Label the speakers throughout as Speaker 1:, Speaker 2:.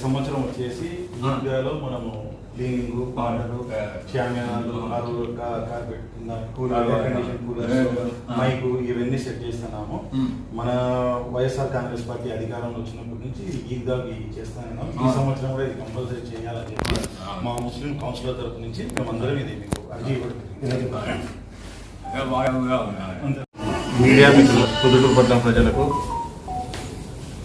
Speaker 1: సంవత్సరం వచ్చేసి ఈద్గాలో మనము క్లీనింగ్ పాటలు షామ్యానాలు అరువు కా- కార్పెట్ కింద cooler air condition coolers mic ఇవన్నీ సెట్ చేస్తున్నాము. మన వైఎస్ఆర్ కాంగ్రెస్ పార్టీ అధికారంలో వచ్చినప్పటి నుంచి ఈద్గా చేస్తాను ఈ సంవత్సరం కూడా ఇది కంపల్సరీ చేయాలని చెప్పి మా ముస్లిం కౌన్సిలర్ తరపు నుంచి మేమందరం ఇది మీకు అర్జీ మీడియా మిత్రులు పొద్దుటూరు పట్ల ప్రజలకు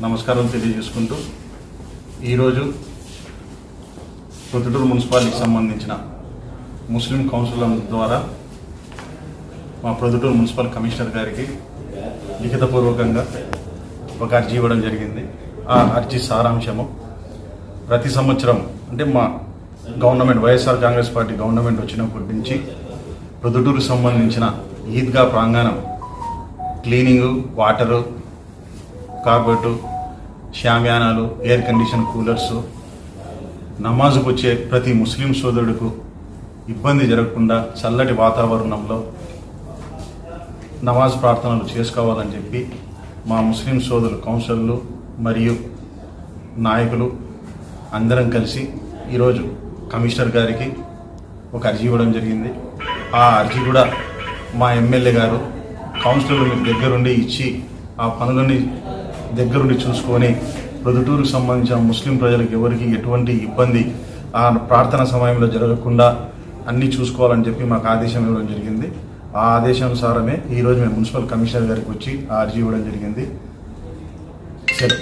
Speaker 1: నమస్కారం తెలియజేసుకుంటూ ఈరోజు ప్రొద్దుటూరు మున్సిపాలిటీకి సంబంధించిన ముస్లిం కౌన్సిల్ ద్వారా మా ప్రొద్దుటూరు మున్సిపల్ కమిషనర్ గారికి లిఖితపూర్వకంగా ఒక అర్జీ ఇవ్వడం జరిగింది. ఆ అర్జీ సారాంశము ప్రతి సంవత్సరం అంటే మా government YSR Congress party government వచ్చినప్పటి నుంచి ప్రొద్దుటూరు సంబంధించిన ఈద్గా ప్రాంగణం క్లీనింగు వాటరు కార్బెట్ షామ్యానాలు ఎయిర్ కండిషన్ కూలర్స్ నమాజుకు వచ్చే ప్రతి ముస్లిం సోదరుడికు ఇబ్బంది జరగకుండా చల్లటి వాతావరణంలో నమాజ్ ప్రార్థనలు చేసుకోవాలని చెప్పి మా ముస్లిం సోదరులు కౌన్సిలర్లు మరియు నాయకులు అందరం కలిసి ఈరోజు కమిషనర్ గారికి ఒక అర్జీ ఇవ్వడం జరిగింది. ఆ అర్జీ కూడా మా ఎమ్మెల్యే గారు కౌన్సిలర్లు మీకు దగ్గరుండి ఇచ్చి ఆ పనులని దగ్గరుండి చూసుకొని ప్రొదుటూరుకు సంబంధించిన ముస్లిం ప్రజలకు ఎవరికి ఎటువంటి ఇబ్బంది ఆ ప్రార్థన సమయంలో జరగకుండా అన్నీ చూసుకోవాలని చెప్పి మాకు ఆదేశం ఇవ్వడం జరిగింది. ఆ ఆదేశానుసారమే ఈరోజు మేము మున్సిపల్ కమిషనర్ గారికి వచ్చి ఆ అర్జీ ఇవ్వడం జరిగింది. సరే.